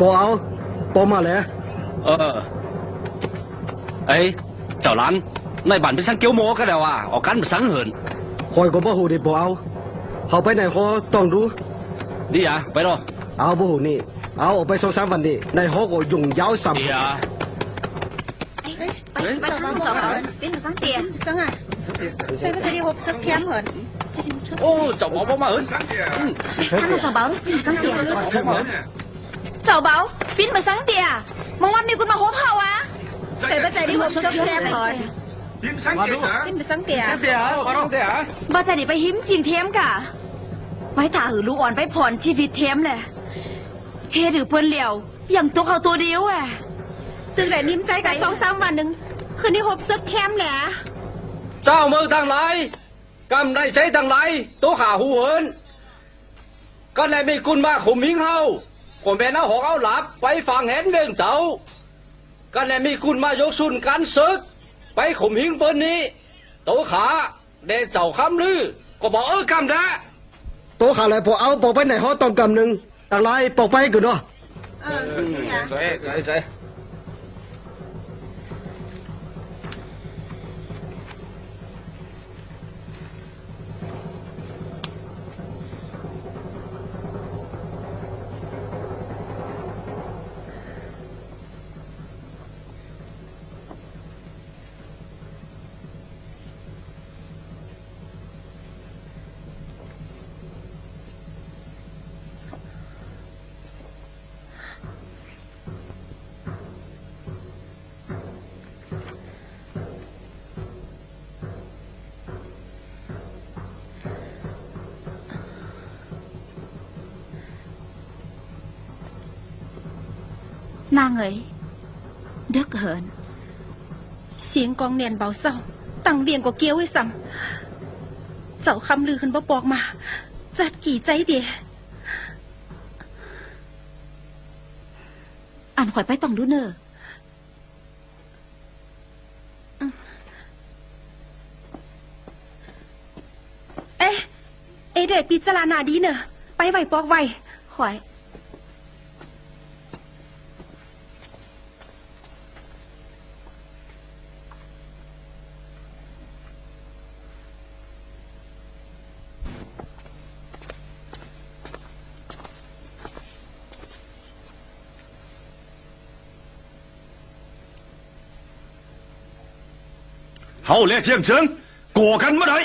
ปอเอาปอมาแล้วเออไอ้เจ้าหลานในบ้านเป็นสังเกียวโมก็แล้วว่าออกกันเป็นสังเหินคอยก็บ่ฮู้ดิปอเอาเขาไปไหนฮอต้องรู้ ดีอะไปรอเอาบ่ฮู้นี่เอาออกไปสองสามวันนี่ในฮอก็ยุ่งยาวซ้ำดีอะไปไปทางสองเป็นสังเตีย Sang à? Sao có thể đi hộp sức kém hả? โอ้เจ้าบอกบ่มาเหินทางสองเบาเป็นสังเตียบ่มาเหินเจ้าเบาปิ้นมาสังเตียมองว่ามีคนมาหัวเผาอะ Sao có thể đi hộp sức kém hả? มาดู Bên mà sang tiền. เดี๋ยวมาดูเดี๋ยวบ่จะได้ไปหิมจริงเทียมกะไว้ถ่าหือลูกอ่อนไปผ่อนชีวิตเทียมแหละเฮ็ดหรือเปิ้นเหลียวอย่างตัวเขาตัวเดียวอะ Từng lại niêm chay cả song sang và nâng. Khởi đi hộp sức kém lẽ. เจ้ามือทางไรกำได้ใช้ทางไรตัวขาหูเหินก็เลยมีคุณมาข่มหิงเฮา ผมเป็นเอาหอกเอาหลับไปฟังเห็นเรื่องเจ้าก็เลยมีคุณมายกสุนกันศึก ไปข่มหิงเปิ้นนี้ตัวขาเดเจ้าคำลือ ก็บอกเออกำนะโตขาเลยปอเอาปอไปไหนฮอต้องกำหนึงต่างไรปอกไปกันเนาะ Ờ, thế à? ใช่ใช่ใช่ นางเอ๋ยเดือกเหิน เสียงกองเนียนเบาเศร้า ตั้งเดียงกว่าเกี้ยวไว้ซ้ำเจ้าคำลือขึ้นบ่บอกมา จัดกี่ใจเดียอ่านข่อยไปต้องดูเนอเอ๊ะเอเดปีจลานาดีเนอะไปไหวปอกไหวข่อย เฮาและเชียงเชิงโกกันเมื่อไร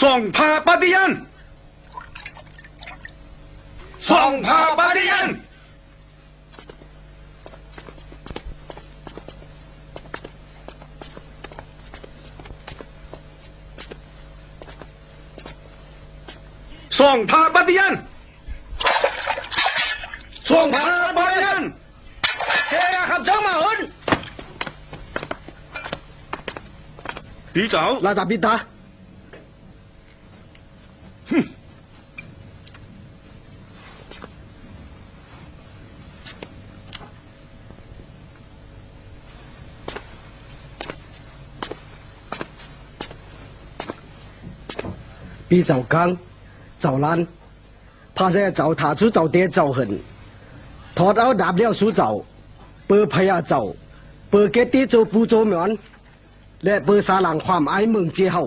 ส่องพาปฏิยันส่องพาปฏิยันส่องพาปฏิยันส่องพาปฏิยันเฮียครับเจ้ามา บเลี้ยวสู้เจ้าเปิดพญาเจ้าเปิดเกตติโจปูโจเหมียน และเปิดสาหลังความอายเมืองเจียเฮา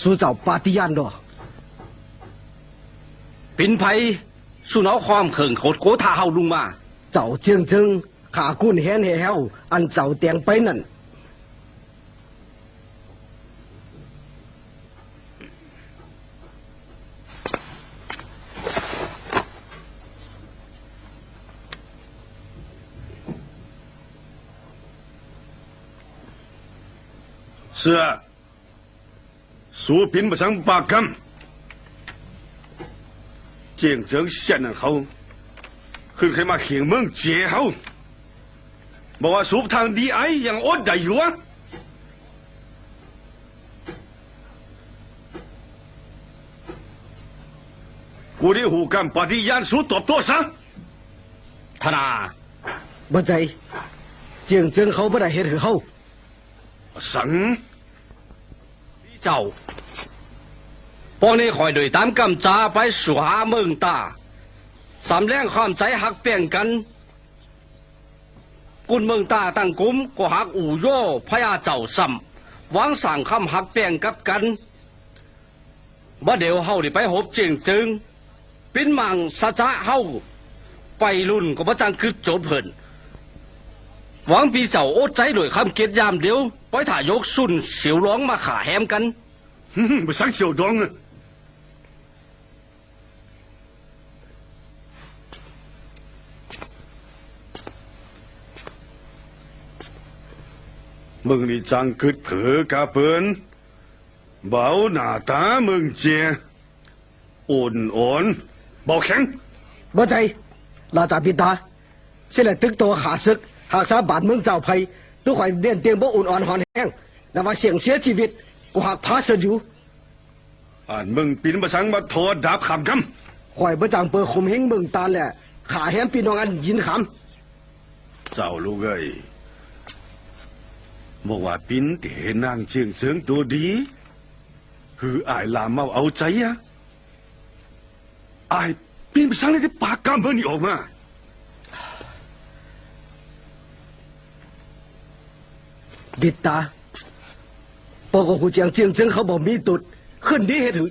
สู้เจ้าปาฏิญาณดอปินไผสุนเอาความเขิงโคตรโกทาเฮาลุงมา เจ้าเจียงจึงขากุ้นแหนเฮวอันเจ้าเตียงไปนั่น เสือสูปินประสังปากคำเจียงเจิงเสียนนั่นเขาขึ้นขึ้นมาเขียงเมืองเจียเขาบอ กว่าสูบทางดีไอยังอดได้อยู่วะกูได้หูกำปฏิญาณสูตอบโต้ซะธนาบ่ใจเจียงจึงเขาบ่ได้เฮ็ดให้เฮาสังเจ้าปองนี้คอยโดยตามกำจาไปสู่หาเมืองตา สำแรงความใจหักเปลี่ยงกัน กุนเมืองตาตั้งกุมก็หักอู่โย่พญาเจ้าซ้ำหวังสั่งคำหักเปลี่ยงกับกันบ่เดี๋ยวเฮาด้ไปหบเจียงจึงปิ้นมังสัจะเฮาไปรุ่นก็บ่จังคือโจบเพิ่น หวังปีเสาโอดใจด้วยคำเกียดยามเดียวไอยถ่ายกสุนเสียวร้องมาขาแฮมกันไปสังเสียวร้องนะมึงนี่จังคึดเผือกาเปินเบาหน้าตามึงเจียอุ่นอ่นเบาแข็งบ่ใจลาจาพินตาเสียแหละตึกตัวขาซึก หากสาบานเมืองเจ้าภัยตัวข่อยเด่นเตียงบ่อุ่นอ่อนหอนแห้งแต่ว่าเสียงเสียชีวิตกูหักพาเสยอยู่อ่านมึงปีนมาสังมาโทษดาบขำกข่อยบ่จางเปิดข่มเหงเมืองตาลแหละขาแหมพี่น้องอันยินขำำเจ้าลูกเอ้ยบอกว่าปิ้นเตนางเชียงเชิงตัวดีคืออายลามเมาเอาใจอะอายปิ้นไปสังเลยได้ปากกำเพิ่นนี่ออกมา ดตาปอกหูเจียงเจียงเจิงเขาบอกมีตุด ขึ้นดีเฮ็ดหือ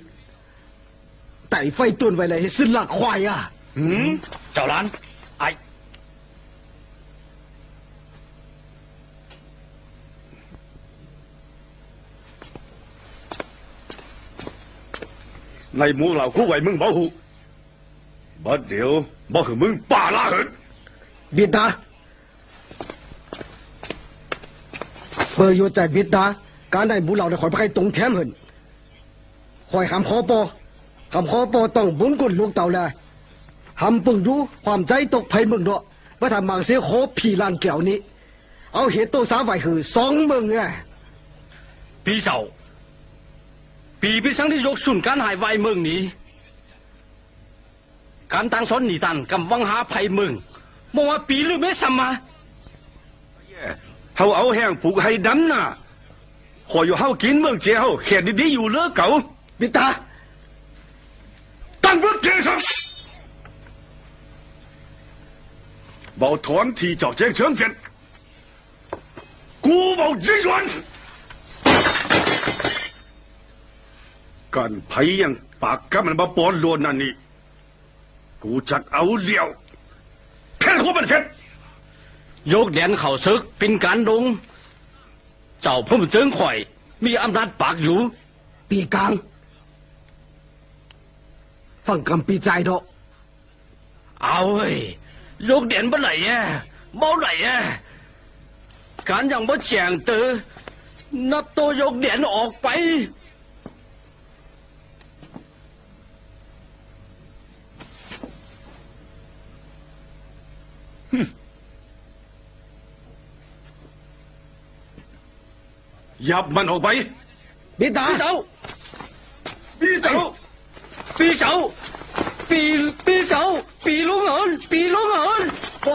ไต่ไฟตุนไว้เลยให้สิ้นหลักควายอะหืมเจ้าหล้านไอในหมู่เหล่าคู่ไหวมึงบ่หูบัดเดี๋ยวบ่คือมึงป่าลาเหินบิดตา เบอร์อยู่ใจบิดตาการได้บุญเราได้ขอยไปใครตรงแถมเหินขอยคำขอปอคำขอปอต้องบุญกุนลูกเต่าแลหำปึงดูความใจตกภัยมึงเดาะว่าทำมังเสียโคผีลานแก้วนี้ เอาเหตุโตสาไว้คือสองมึงไงปีเจ้าปีพิสังที่ยกสุนการหายไวเมืองนี้การตั้งสนหนีตันกำวังหาภัยเมืองมองว่าปีหรือไม่สัมมา เฮาเอาแห้งปลูกให้ดำน่ะขออยู่เฮากินเมืองเจียวเขตดีๆอยู่เลือเก่าบิดตาตั้งเมืองเจี ยกเหรียวแค่คนมันเข็ดยกแดนเข่าซึกเป็นการดง เจ้าพุ่มเจิงข่อย มีอำนาจปากอยู่ ปีกลางฟังคำปีใจดอกเอาเว้ยยกแดนเมื่ไหร่อะบ่ไหร่อะการยังบ่แจงเตอนับตัวยกแดนออกไป ยับมันออกไปบิดาปีเจ้าพี่เจ้าปีเจ้าปีปีเจ้าปีลุงเหินปีลุงเหินปอ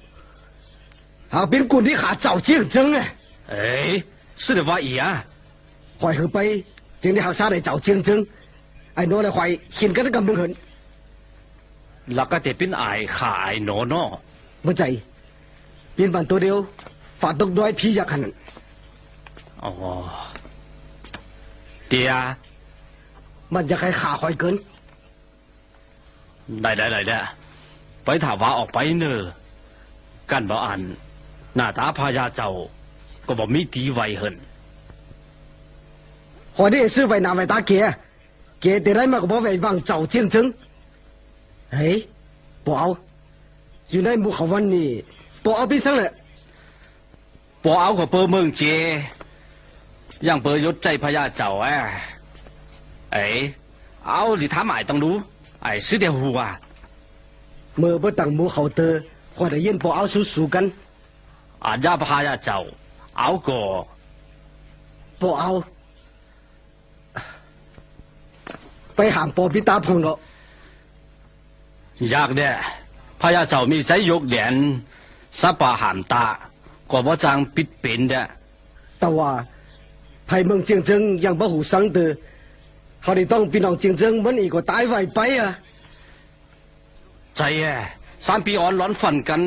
เอ้ฟ้ายคือคอยว่าไม่สั่งกันไปเกี้ยวไปเกี้ยวคือคอยว่าไม่สั่งกันเนี่ยปอไปเจ้าหลานปอไอ้ายถึงกินอยู่มีกำวันหนาคอยฟ้าเนาะเอ้ยฟังคอยว่าไอ้ปอเอาปอเอาหัวบิดาใจไปนี่บิดาเป็นกุนแหนแห่เจ้าหากเป็นกุนที่ขาเจ้าเจียงจังไงเอ้ย是的ว่าอีอะข่อยคือไปจึงได้หักษาได้เจ้าเจียงจังไอ้โน้นไอ้ข่อยเขียนกันกำลังเหินแล้วก็จะเป็นไอ้ายขาไอ้หนอเนาะบ่ใจเปลี่ยนบันตัวเดียวฝาดตกด้วยพี่ยักษ์ขนาดอ๋อเดียมันจะใครขาข่อยเกิน ได้ได้ได้ได้ไปถามว่าออกไปเนอะกันบ่อัน หน้าตาพญาเจ้า ก็บ่มีตีไวเหินขอได้ซื้อไว้นาไว้ตาเกียเกียแต่ได้มาก็บ่ไว้วางเจ้าเจียงจังเฮ้ยบ่เอาอยู่ในหมู่เขาวันนี้ปอเอาไปสังแหละปอเอาของเปอเมืองเจยังเปอยศใจพญาเจ้าแอะเอ้ยเอาหรือถามไอ้ต้องรู้ไอ้ซื้อเดียวหัวเมื่อบ่ตั้งหมู่เขาเตอขอยได้ยินปอเอาสู้ๆกัน อาญาพญาเจ้า เอาก็ปอเอา ไปหามปอพิตาพงเนาะอยากเด้พญาเจ้ามีใจยกแดนสะปาหามตา ก็บ่จางปิดเป็นเด้แต่ว่าไผเมืองเจียงเจิงยังบ่หูสังเตอเขาได้ต้องพี่น้องเจียงเจิงมันอีกก็ตายไวไปอะใจแอ่สามปีอ่อนร้อนฝันกัน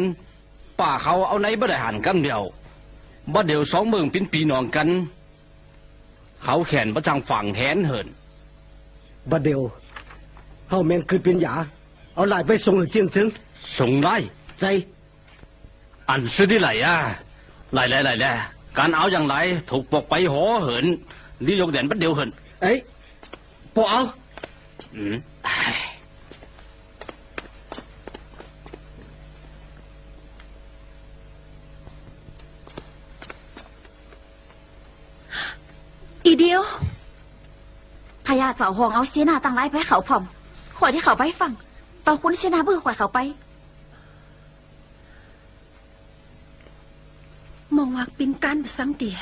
ป่าเขาเอาไหนบ่ได้หันกันเดียวบ่เดียวสองเมืองเป็นปีน้องกัน เขาแขนประจังฝั่งแหนเหินบัดเดียวเฮาแม่งคือเป็นหยา เอาหลายไปส่งให้เจียงเจิงส่งไล่ใจอันซื้อที่ไหลอะไหลไหลไหลไหลการเอาอย่างไรถูกปกไปหอเหินรียกแดนบัดเดียวเหินเอ้ยปอเอาอืม เดียวพญาเจ้าหองเอาเสียหนาต่างไรไปเขาพอมขอยที่เขาไปฟังต่อคุณเสียหนาเบื่อขอยเขาไปมองวักปินการบสังเตีย